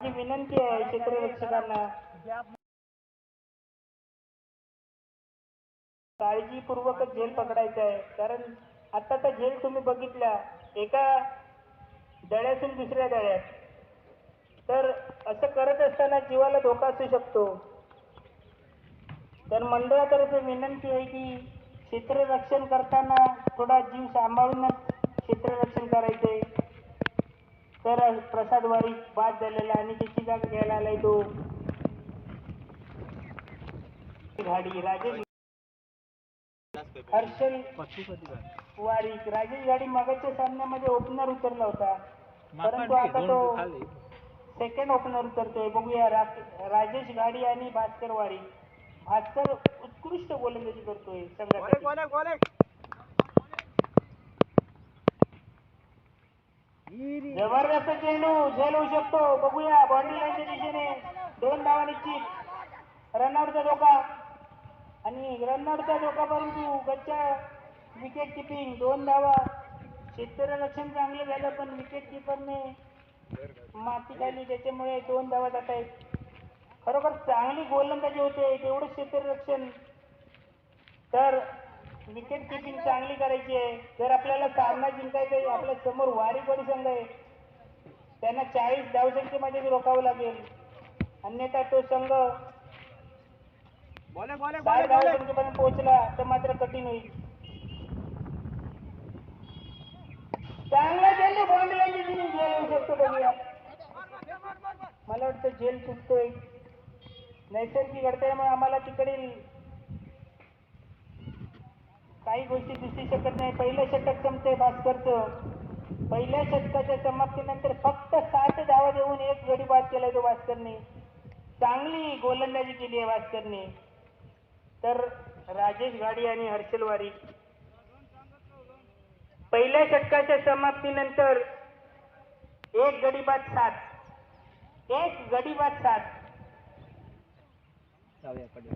माझी विनंती आहे क्षेत्ररक्षकांना काळजीपूर्वकच झेल पकडायचं आहे. कारण आता तर झेल तुम्ही बघितल्या एका दळ्यातून दुसऱ्या दळ्यात. तर असं करत असताना जीवाला धोका असू शकतो. तर मंडळातर्फे विनंती आहे की क्षेत्ररक्षण करताना थोडा जीव सांभाळूनच क्षेत्ररक्षण करायचे तर प्रसाद वारी बाद झालेला आणि त्याची जागा घ्यायला आलाय तो. गाडी राजेश हर्षल वारीक राजेश गाडी मागाच्या सामन्यामध्ये ओपनर उतरला होता. परंतु आता तो सेकंड ओपनर उतरतोय. बघूया राजेश गाडी आणि भास्कर वारी. भास्कर उत्कृष्ट गोलंदाजी करतोय संघासाठी जबरदस्त चेंडू झेल होऊ शकतो. बघूया बॉडी लाईनच्या दिशेने दोन धावा निश्चित रनआउटचा धोका. आणि रनआउटचा धोका परंतु गच्च्या विकेट किपिंग दोन धावा. शेतकरी रक्षण चांगलं झालं पण विकेट किपरने माती खाली त्याच्यामुळे दोन धावा जात आहेत. खरोखर चांगली गोलंदाजी होते तेवढं क्षेत्ररक्षण तर विकेट किपिंग चांगली करायची आहे. जर आपल्याला सामना जिंकायचा आहे आपल्यासमोर वारीकोडी संघ आहे. त्यांना चाळीस धावसंख्येमध्ये रोखावं लागेल. अन्यथा तो संघ साठ धावसंख्येपर्यंत पोहोचला तर मात्र कठीण होईल. चांगला बाउंड्रीला जेल येऊ शकतो बघूया. मला वाटतं जेल चुकतोय नैसर्गिक अडथळ्यामुळे आम्हाला तिकडील काही गोष्टी दिसू शकत नाही. पहिलं षटक संपतंय भास्करचं. पहिल्या षटकाच्या समाप्तीनंतर फक्त सात धावा देऊन एक गडी बाद केलाय तो भास्करने. चांगली गोलंदाजी केली आहे भास्करने. तर राजेश गाडी आणि हर्षल वारी. पहिल्या षटकाच्या समाप्तीनंतर एक गडी बाद सात. एक गडी बाद सात.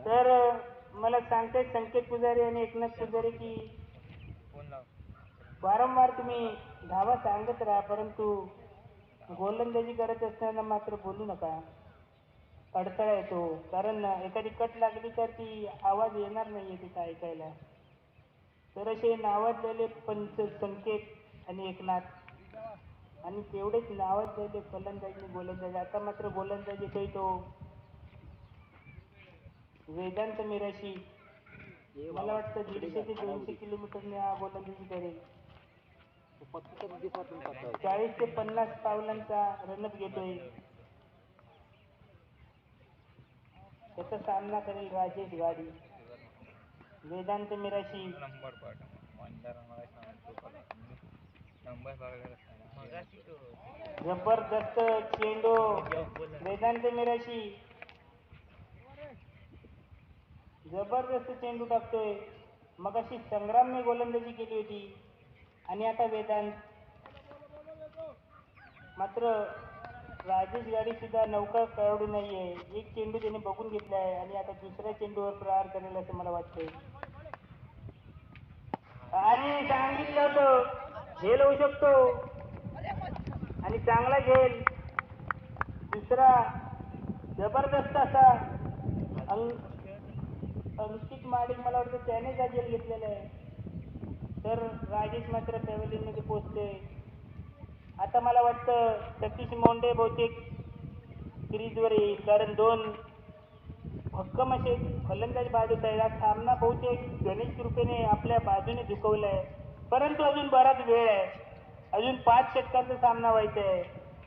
तर मला सांगतायत संकेत पुजारी आणि एकनाथ पुजारी की वारंवार तुम्ही धावा सांगत राहा परंतु गोलंदाजी करत असताना मात्र बोलू नका. अडथळा येतो. कारण एखादी कट लागली तर ती आवाज येणार नाहीये तिथं ऐकायला. तर असे नावाजलेले पंच संकेत आणि एकनाथ आणि तेवढेच नावाजलेले फलंदाजी गोलंदाजी. आता मात्र गोलंदाजी येतोय तो वेदांत मिराशी मला वाटतं दीडशे ते दोनशे किलोमीटरने हा गोलंदाजी करेल चाळीस ते पन्नास पावलांचा रनअप घेतोय. त्याचा सामना करेल राजेश गाडी. वेदांत मिराशी जबरदस्त चेंडू. वेदांत मिराशी जबरदस्त चेंडू टाकतोय. मग अशी संग्रामने गोलंदाजी केली होती. आणि आता वेदांत. मात्र राजेश गाडी सुद्धा नौका खेळाडू नाहीये. एक चेंडू त्याने बघून घेतला आहे आणि आता दुसऱ्या चेंडूवर प्रहार करेल असं मला वाटतंय. आणि सांगितलं होतं झेल होऊ शकतो. आणि चांगला झेल. दुसरा जबरदस्त असा संस्कृत मालिक मला वाटतं त्याने का जेल आहे. तर राजेश मात्र ट्रॅव्हलिंगमध्ये पोचते आता मला वाटतं सतीश मोंडे बहुतेक सिरीजवर येईल. कारण दोन भक्कम असे फलंदाज बाद होत हा सामना बहुतेक गणेश कृपेने आपल्या बाजूने झुकवलाय. परंतु अजून बराच वेळ आहे. अजून पाच षटकांचा सामना व्हायचा आहे.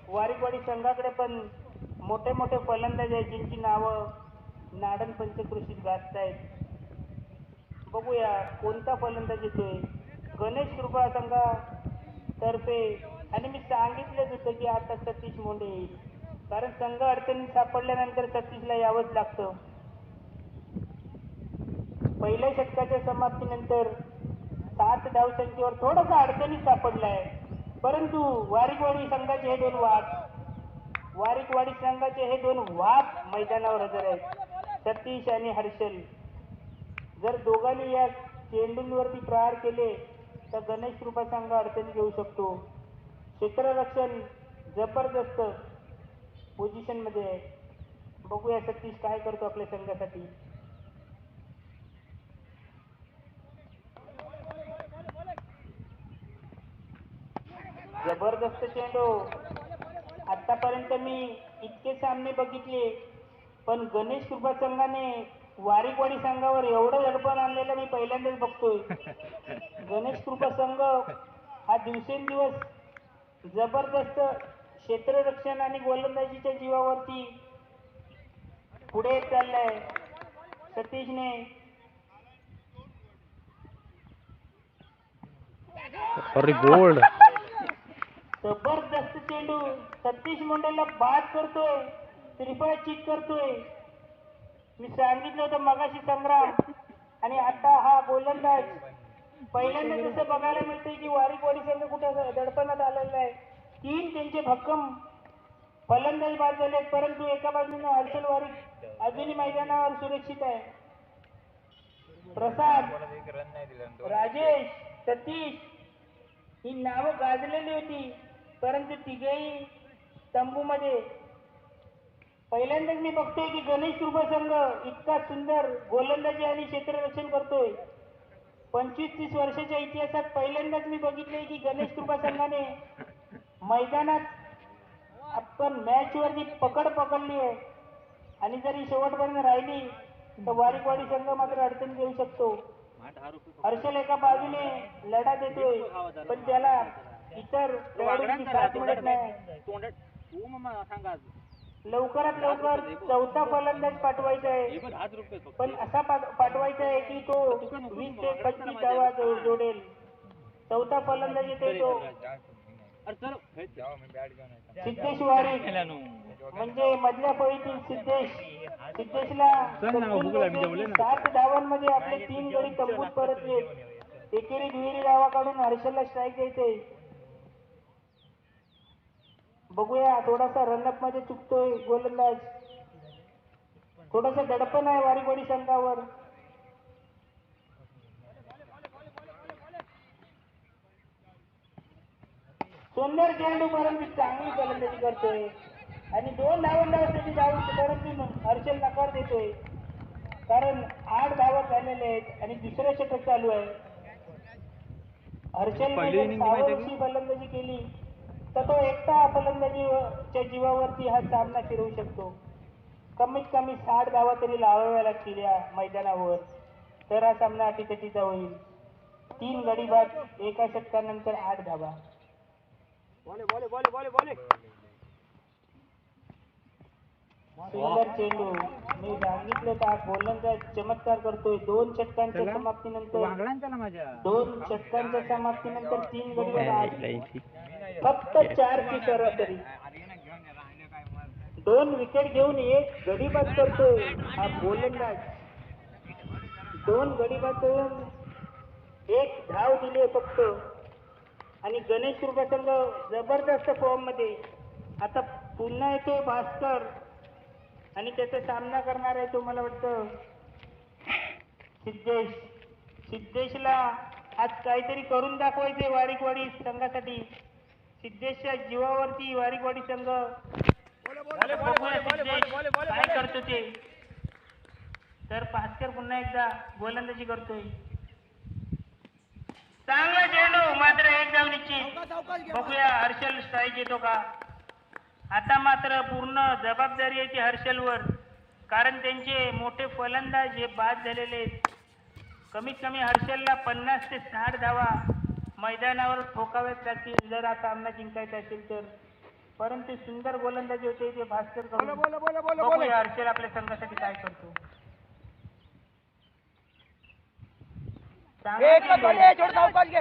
वारीकवाडी संघाकडे पण मोठे मोठे फलंदाज आहेत ज्यांची नावं नाडन पंचकृषीत गाजतायत बघूया कोणता फलंदाज येतोय गणेश कृपा संघा तर्फे आणि मी सांगितलंच होतं की आता सतीश मोंडे येईल. कारण संघ अडचणीत सापडल्यानंतर सतीशला यावंच लागतं. पहिल्या षटकाच्या समाप्तीनंतर सात धावसंख्येवर थोडासा अडचणीत सापडलाय. परंतु वारीकवाडी संघाचे हे दोन वाद. वारीकवाडी संघाचे हे दोन वाद मैदानावर हजर आहेत. सतीश आणि हर्षल. जर दोघांनी या चेंडूंवरती प्रहार केले तर गणेश कृपा संघ अडचणी घेऊ शकतो. क्षेत्ररक्षण जबरदस्त पोझिशनमध्ये आहे. बघूया सतीश काय करतो आपल्या संघासाठी. जबरदस्त चेंडू. आतापर्यंत मी इतके सामने बघितले पण गणेश कृपा संघाने वारीकवाडी संघावर एवढं दडपण आणलेलं मी पहिल्यांदाच बघतोय. गणेश कृपा संघ हा दिवसेंदिवस जबरदस्त क्षेत्ररक्षण आणि गोलंदाजीच्या जीवावरती पुढे चाललाय. सतीशने जबरदस्त चेंडू. सतीश मुंडेला बाद करतोय. त्रिफळ चिक करतोय. मी सांगितलं होतं मगाशी संग्राम आणि आता हा गोलंदाज. पहिल्यांदा जसं बघायला मिळतंय की वारीकवाडी संघ कुठं दडपणात आलेला आहे. तीन त्यांचे भक्कम. फलंदाज बाद झाले आहेत, परंतु एका बाजूने हर्षल वारीक अजूनही मैदानावर सुरक्षित आहे. प्रसाद राजेश सतीश ही नावं गाजलेली होती. परंतु तिघेही तंबूमध्ये पहिल्यांदाच मी बघतोय की गणेश कृपा संघ इतका सुंदर गोलंदाजी आणि क्षेत्ररक्षण करतोय. पंचवीस तीस वर्षाच्या इतिहासात पहिल्यांदाच मी बघितले की गणेश कृपा संघाने मैदानात आपण मॅच जी पकड पकडली आहे. आणि जरी शेवटपर्यंत राहिली तर वारीकवाडी संघ मात्र अडचण घेऊ शकतो. हर्षल एका बाजूने लढा देतोय पण त्याला इतर खेळाडूंची साथ मिळत नाही. लवकरात लवकर चौथा फलंदाज पाठवायचा आहे. पण असा पाठ- पाठवायचा आहे की तो वीस ते पंचवीस धावा जोडेल. चौथा फलंदाज येतोय तो. सिद्धेश वारी. म्हणजे मधल्या फळीतील सिद्धेश. सिद्धेशला सात धावांमध्ये आपले तीन गडी तंबूत परतले. एकेरी दुहेरी धावा काढून हर्षलला स्ट्राईक द्यायचे. बघूया थोडासा रनअपमध्ये चुकतोय गोलंदाज थोडासा दडपण आहे वारीवाडी संघावर. सुंदर चेंडू परंतु चांगली गोलंदाजी करतोय. आणि दोन धावांना त्याची धाव परंतु हर्षल नकार देतोय. कारण आठ धावा झालेले आहेत आणि दुसरं षटक चालू आहे. हर्षल पहिली inning माहिती आहे का? फलंदाजी केली तर तो एकटा फलंदाजीच्या जीवावरती हा सामना फिरवू शकतो. कमीत कमी साठ धावा तरी लावाव्या लागतील या मैदानावर. तर हा सामना अटीतटीचा होईल. तीन गडी बाद एका षटकानंतर आठ धावा. सुंदर चेंडू. मी सांगितलं का गोलंदाज चमत्कार करतोय. दोन षटकांच्या समाप्तीनंतर दोन षटकांच्या समाप्तीनंतर तीन गडी बाद फक्त चारची सरासरी दोन विकेट घेऊन एक गडी बाद करतोय. हा गोलंदाज दोन गडी बाद करून एक धाव दिली फक्त. आणि गणेश कृपा संघ जबरदस्त फॉर्ममध्ये. आता पुन्हा येतो भास्कर. आणि त्याचा सामना करणार आहे तो मला वाटतं. सिद्धेश. सिद्धेशला आज काहीतरी करून दाखवायचे वारीकवाडी संघासाठी. सिद्धेशच्या जीवावरती वारीकवाडी संघ? काय करतो ते? तर भास्कर पुन्हा एकदा गोलंदाजी करतोय. चांगला चेंडू मात्र एक धाव निश्चित बघूया हर्षल स्ट्राईक येतो का? आता मात्र पूर्ण जबाबदारी आहे ती हर्षलवर. कारण त्यांचे मोठे फलंदाज हे बाद झालेले आहेत. कमीत कमी हर्षलला पन्नास ते साठ धावा. मैदानावर ठोकाव्याच लागतील जर हा सामना जिंकायचा असेल तर. परंतु सुंदर गोलंदाजी होते ते भास्कर बघूया हर्षल आपल्या संघासाठी काय करतो. चांगला.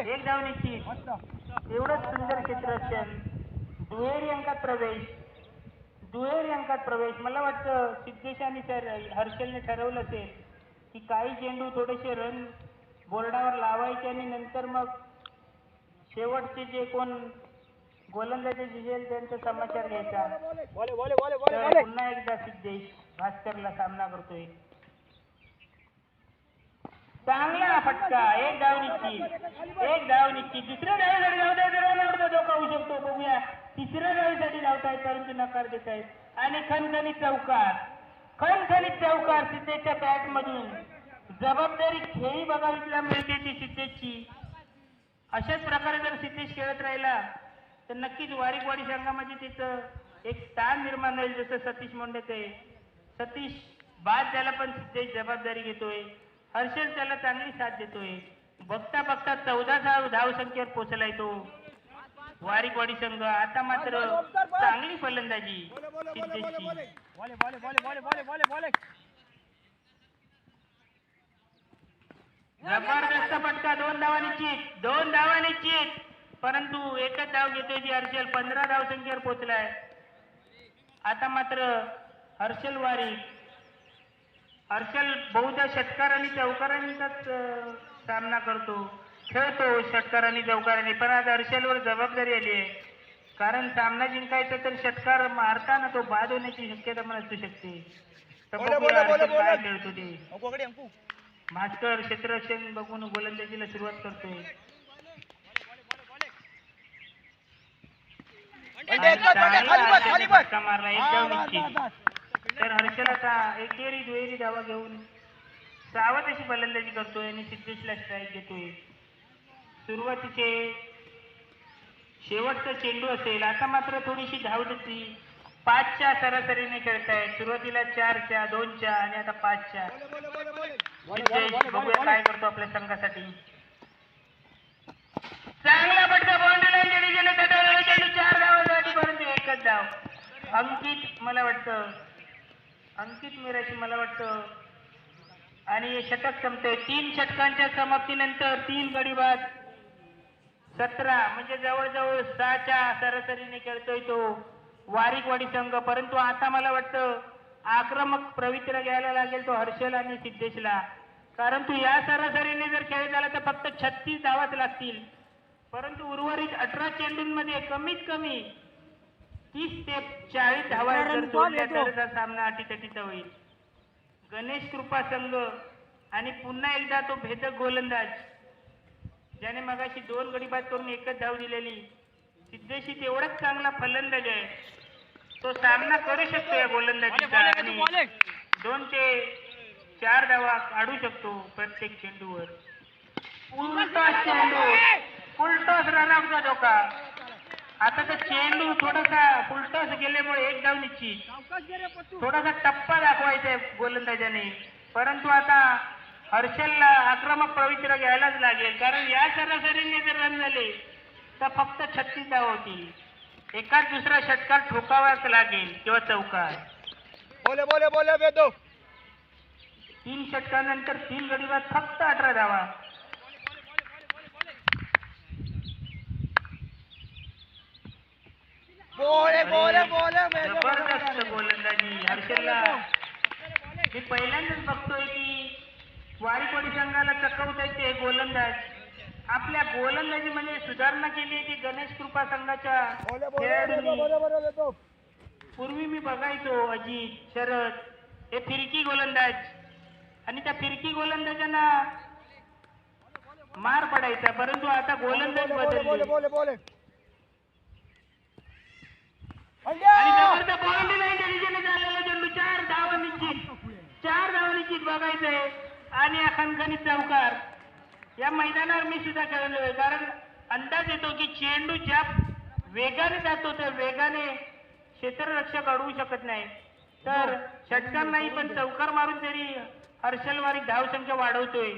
एक धाव निश्चित एवढंच सुंदर क्षेत्र असेल. दुहेरी अंकात प्रवेश. दुहेरी अंकात प्रवेश. मला वाटतं सिद्धेश आणि सर हर्षलने ठरवलं असेल की काही चेंडू थोडेसे रन बोर्डावर लावायचे आणि नंतर मग शेवटचे जे कोण गोलंदाजी जिंकेल त्यांचा समाचार घ्यायचा. तर पुन्हा एकदा सिद्धेश भास्करला सामना करतोय. चांगला फटका एक धाव निश्चित एक धाव निश्चित दुसऱ्या धावेसाठी धावताय तर धोका होऊ शकतो? बघूया. तिसऱ्या धावेसाठी धावतायत परंतु नकार देत आहेत आणि खणखणीत चौकार. खणखणीत चौकार सिद्धेच्या बॅट मधून. जबाबदारी खेळी बघायला मिळते ती सिद्धेची अशाच प्रकारे जर सिद्धेश खेळत राहिला तर नक्कीच वारीकवाडी संघामध्ये तिचं एक स्थान निर्माण होईल जसं सतीश मुंडेच आहे. सतीश बाद झाला पण सिद्धेश जबाबदारी घेतोय. हर्षल त्याला चांगली साथ देतोय. बघता बघता चौदा धाव धावसंख्येवर पोहोचलाय तो. वारीकवाडी संघ आता मात्र चांगली फलंदाजी सिद्धेशची. जबरदस्त फटका दोन धावा निश्चित दोन धावा निश्चित परंतु एकच धाव घेतोय जी हर्षल पंधरा धाव संख्येवर पोहोचलाय आता मात्र हर्षल वारी. हर्षल बहुधा षटकार आणि चौकारांचाच सामना करतो. खेळतो षटकार आणि चौकारांनी पण आज हर्षलवर जबाबदारी आली आहे. कारण सामना जिंकायचा तर षटकार मारताना तो बाद होण्याची शक्यता पण असू शकते. तर. खेळतो ते. मास्टर क्षेत्ररक्षण बघून गोलंदाजीला सुरुवात करतोय. मारला. तर हर्षल आता एकेरी दुहेरी धावा घेऊन सावध अशी फलंदाजी करतोय आणि सिद्धेशला स्ट्राईक देतोय सुरुवातीचे शेवटचा चेंडू असेल आता मात्र थोडीशी धावदती पाचच्या सरासरीने खेळताय. सुरुवातीला चारच्या दोनच्या आणि आता पाचच्या. बघूया काय करतो आपल्या संघासाठी. चांगला पटका बाउंड्री चेंडू चार धावासाठी परंतु एकच धाव अंकित मला वाटतं अंकित मिराशी मला वाटतं आणि षटक संपते तीन षटकांच्या समाप्तीनंतर तीन गडी बाद सतरा म्हणजे जवळजवळ सहाच्या सरासरीने खेळतोय तो. वारीकवाडी संघ. परंतु आता मला वाटतं आक्रमक प्रवित्र घ्यायला लागेल तो हर्षल आणि सिद्धेशला. कारण तू या सरासरीने जर खेळ झाला तर फक्त छत्तीस धावाच लागतील. परंतु उर्वरित अठरा चेंडूंमध्ये कमीत कमी तीस ते चाळीस धावा जर जोडल्या तर सामना अटीतटीचा होईल. गणेश कृपा संघ आणि पुन्हा एकदा तो भेदक गोलंदाज ज्याने मगाशी दोन गडी बाद करून एकच धाव दिलेली. सिद्धेशी तेवढाच चांगला फलंदाज आहे. तो सामना करू शकतो या गोलंदाजीचा आणि दोन ते चार धावा काढू शकतो प्रत्येक चेंडूवर. उलटॉस चेंडू फुलटॉस रनआउटचा धोका. आता तर चेंडू थोडासा फुलटॉस गेल्यामुळे एक धाव निश्चित. थोडासा टप्पा दाखवायचा आहे गोलंदाजाने. परंतु आता हर्षलला आक्रमक पवित्र घ्यायलाच लागेल कारण या सरासरीने जर रन झाले तर फक्त छत्तीस धाव होतील एकाच दुसरा षटकार ठोकावाच लागेल किंवा चौकार बोले बोले बोले बेदो तीन षटकानंतर तीन गडी बाद फक्त अठरा धावा. बोले बोले बोले बेदो जबरदस्त गोलंदाजी हर्षलला. मी पहिल्यांदाच बघतोय की वारीकोडी संघाला चकवतायत ते गोलंदाज. आपल्या गोलंदाजी म्हणजे सुधारणा केली ती गणेश कृपा संघाच्या खेळाडूंनी. पूर्वी मी बघायचो अजित शरद हे फिरकी गोलंदाज. आणि त्या फिरकी गोलंदाजांना मार पडायचा परंतु आता गोलंदाज बदलले. चार धावा निश्चित चार धावा निश्चित बघायचंय. आणि हा खणखणीत चौकार. या मैदानावर मी सुद्धा खेळलोय कारण अंदाज येतो की चेंडू ज्या वेगाने जातो त्या वेगाने क्षेत्ररक्षक अडवू शकत नाही. तर षटकार नाही पण चौकार मारून तरी हर्षल वारी धावसंख्या वाढवतोय.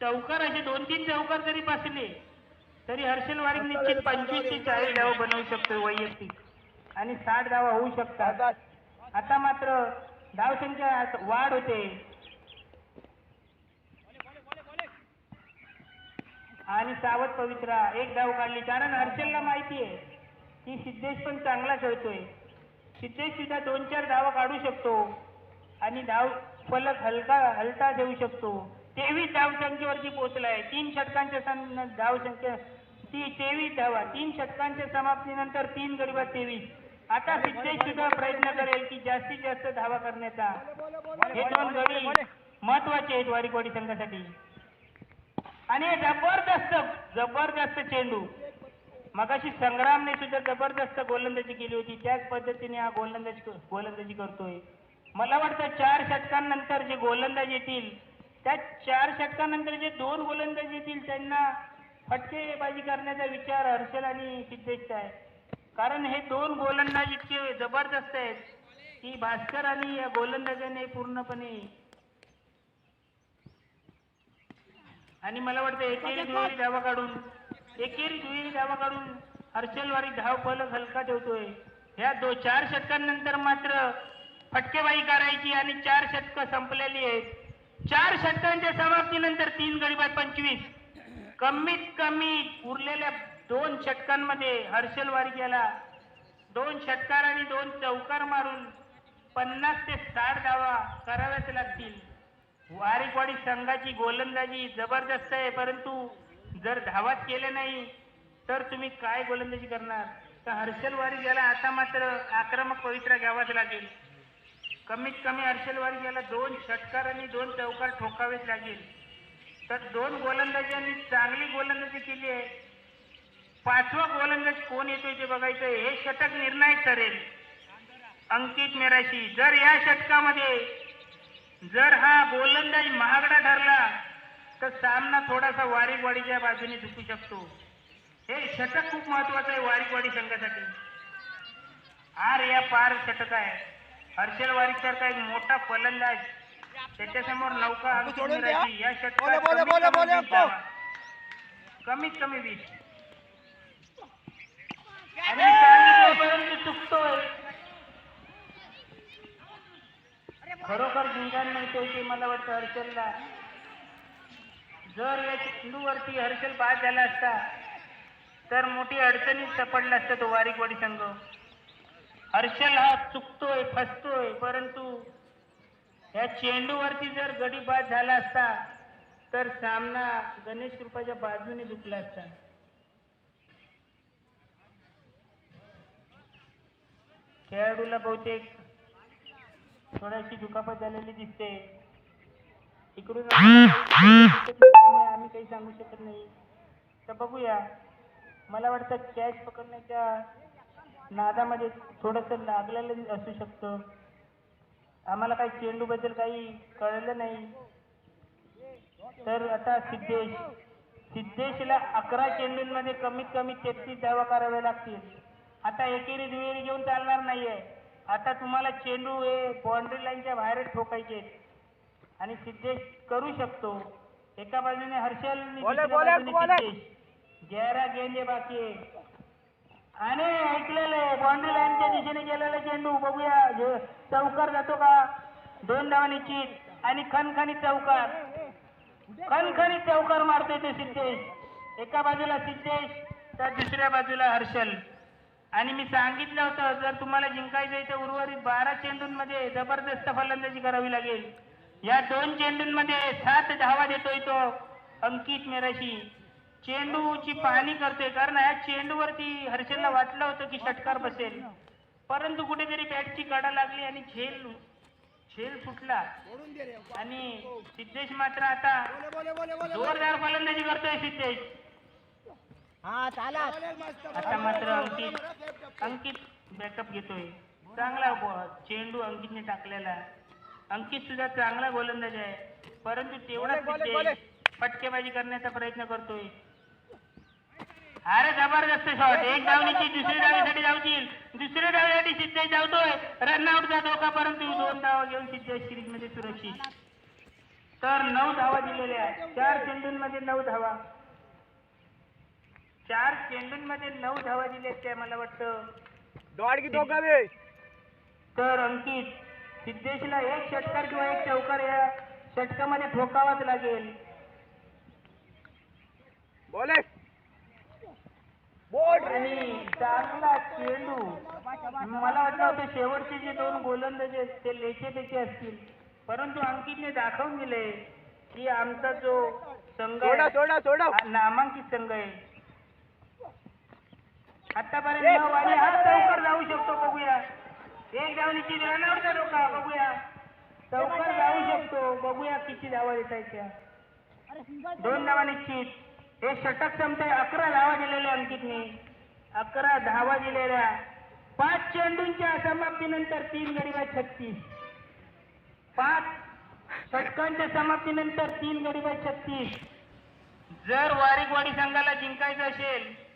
चौकार असे दोन तीन चौकार जरी बसले तरी हर्षल वारी निश्चित पंचवीस ते चाळीस धावा बनवू शकतो वैयक्तिक. आणि साठ धावा होऊ शकतात. आता मात्र धावसंख्या वाढ होते. आणि सावध पवित्रा. एक धाव काढली. कारण हर्षलला माहिती आहे की सिद्धेश पण चांगला खेळतोय. सिद्धेश सुद्धा दोन चार धावा काढू शकतो आणि धाव फलक हलका हलता देऊ शकतो. तेवीस धाव संख्येवरती पोहोचलाय. तीन षटकांच्या सं- धाव संख्या ती तेवीस धावा. तीन षटकांच्या समाप्तीनंतर तीन गडीबाद तेवीस. आता सिद्धेश सुद्धा प्रयत्न करेल की जास्तीत जास्त धावा करण्याचा. हे दोन गडी महत्त्वाचे आहेत वारीकवाडी संघासाठी. आणि जबरदस्त जबरदस्त चेंडू. मगाशी संग्रामने सुद्धा जबरदस्त गोलंदाजी केली होती. त्याच पद्धतीने हा गोलंदाजी गोलंदाजी करतोय. मला वाटतं चार षटकांनंतर जे गोलंदाज येतील त्या चार षटकानंतर जे दोन गोलंदाज येतील त्यांना फटकेबाजी करण्याचा विचार हर्षल आणि सिद्धेशचा आहे. कारण हे दोन गोलंदाज इतके जबरदस्त आहेत. की भास्कर आणि या गोलंदाजाने पूर्णपणे आणि मला वाटतं एकेरी दुहेरी धावा काढून एकेरी दुहेरी धावा काढून हर्षल वारी धाव फलक हलका ठेवतोय. ह्या दो चार षटकांनंतर मात्र फटकेबाजी करायची आणि चार षटकं संपलेली आहेत. चार षटकांच्या समाप्तीनंतर तीन गडी बाद पंचवीस. कमीत कमी उरलेल्या दोन षटकांमध्ये हर्षल वारी गेला. दोन षटकार आणि दोन चौकार मारून पन्नास ते साठ धावा कराव्याच लागतील. वारीकवाडी संघाची गोलंदाजी जबरदस्त आहे परंतु जर धावात केले नाही तर तुम्ही काय गोलंदाजी करणार? तर हर्षल वारी याला आता मात्र आक्रमक पवित्रा घ्यावाच लागेल. कमीत कमी हर्षल वारी याला दोन षटकार आणि दोन चौकार ठोकावेच लागेल. तर दोन गोलंदाजांनी चांगली गोलंदाजी केली आहे. पाचवा गोलंदाज कोण येतोय ते बघायचं आहे. हे षटक निर्णायक ठरेल. अंकित मेराशी जर या षटकामध्ये जर हा गोलंदाज महागडा ठरला तर सामना थोडासा वारीकवाडीच्या बाजूने झुकू शकतो. हे षटक खूप महत्वाचं आहे वारीकवाडी संघासाठी. आर या पार षटक आहे. हर्षल वारीकसारखा एक मोठा फलंदाज. त्याच्यासमोर नौका या षटकात कमीत कमी वीस. आणि परंतु चुकतोय. खरोखर जिंकायला मिळतोय ते मला वाटतं हर्षलला. जर या चेंडूवरती हर्षल बाद झाला असता तर मोठी अडचणीत सापडला असता तो वारीकवाडी संघ. हर्षल हा चुकतोय फसतोय परंतु या चेंडूवरती जर गडी बाद झाला असता तर सामना गणेश कृपाच्या बाजूने झुकला असता. खेळाडूला बहुतेक थोडीशी दुखापत झालेली दिसते. इकडून आम्ही काही सांगू शकत नाही. तर बघूया. मला वाटतं कॅच पकडण्याच्या नादामध्ये थोडंसं लागलेलं असू शकतं. आम्हाला काही चेंडूबद्दल काही कळलं नाही. तर आता सिद्धेश. सिद्धेशला अकरा चेंडूंमध्ये कमीत कमी तेहतीस धावा कराव्या लागतील. आता एकेरी दुहेरी घेऊन चालणार नाहीये. आता तुम्हाला चेंडू हे बाउंड्री लाईनच्या बाहेर ठोकायचे. आणि सिद्धेश करू शकतो. एका बाजूने हर्षल गॅरा गेंदे बाकी आणि ऐकलेलं बाउंड्री लाईनच्या दिशेने गेलेला चेंडू. बघूया चौकार जातो का? दोन धावा निश्चित आणि खनखनी चौकार. खनखनी चौकार मारतोय तो सिद्धेश. एका बाजूला सिद्धेश तर दुसऱ्या बाजूला हर्षल. आणि मी सांगितलं होतं जर तुम्हाला जिंकायचं तर उर्वरित बारा चेंडूंमध्ये जबरदस्त फलंदाजी करावी लागेल. या दोन चेंडूंमध्ये सात धावा देतोय तो अंकित मेराशी. चेंडूची पाहणी करतोय कारण या चेंडूवरती हर्षलला वाटलं होतं की षटकार बसेल. परंतु कुठेतरी बॅटची कडा लागली आणि झेल झेल सुटला आणि सिद्धेश मात्र आता जोरदार फलंदाजी करतोय सिद्धेश. बोले, मस्त. आता मात्र अंकित अंकित बॅकअप घेतोय. चांगला चेंडू अंकितने टाकलेला. अंकित सुद्धा चांगला गोलंदाज आहे. परंतु तेवढा फटकेबाजी करण्याचा प्रयत्न करतोय. अरे जबरदस्त शॉट एक धावणीची दुसरी धावेसाठी धावतील. दुसऱ्या धावेसाठी सिद्धेश धावतोय. रन आउटचा धोका परंतु दोन धावा घेऊन सिद्धेश सिरीजमध्ये सुरक्षित. तर नऊ धावा दिलेल्या चार चेंडूंमध्ये नऊ धावा. चार चेंडूंमध्ये नऊ धावा दिल्या त्या मला वाटतं. दौड़ की दो कभी तर अंकित सिद्धेशला एक षटकार किंवा एक चौकार या षटकामध्ये ठोकावाच लागेल. बोले. बोल आणि चांगला चेंडू. मला वाटलं होतं शेवटचे जे दोन गोलंदाज आहेत ते लेखेपैकी असतील. परंतु अंकितने दाखवून दिले की आमचा जो संघ सोडा सोडा सोडा. नामांकित संघ आहे. आतापर्यंत नऊ आणि हा चौकार जाऊ शकतो बघूया. एक धावणीची रनआउटचा धोका बघूया. लवकर जाऊ शकतो बघूया किती धावा येतायच्या दोन धावा निश्चित. हे षटक संपते अकरा धावा दिलेल्या अंकितने. अकरा धावा दिलेल्या. पाच चेंडूंच्या समाप्तीनंतर तीन गडी बाय छत्तीस. पाच षटकांच्या समाप्तीनंतर तीन गडी बाय छत्तीस. जर वारिकवाडी संघाला जिंकायचं असेल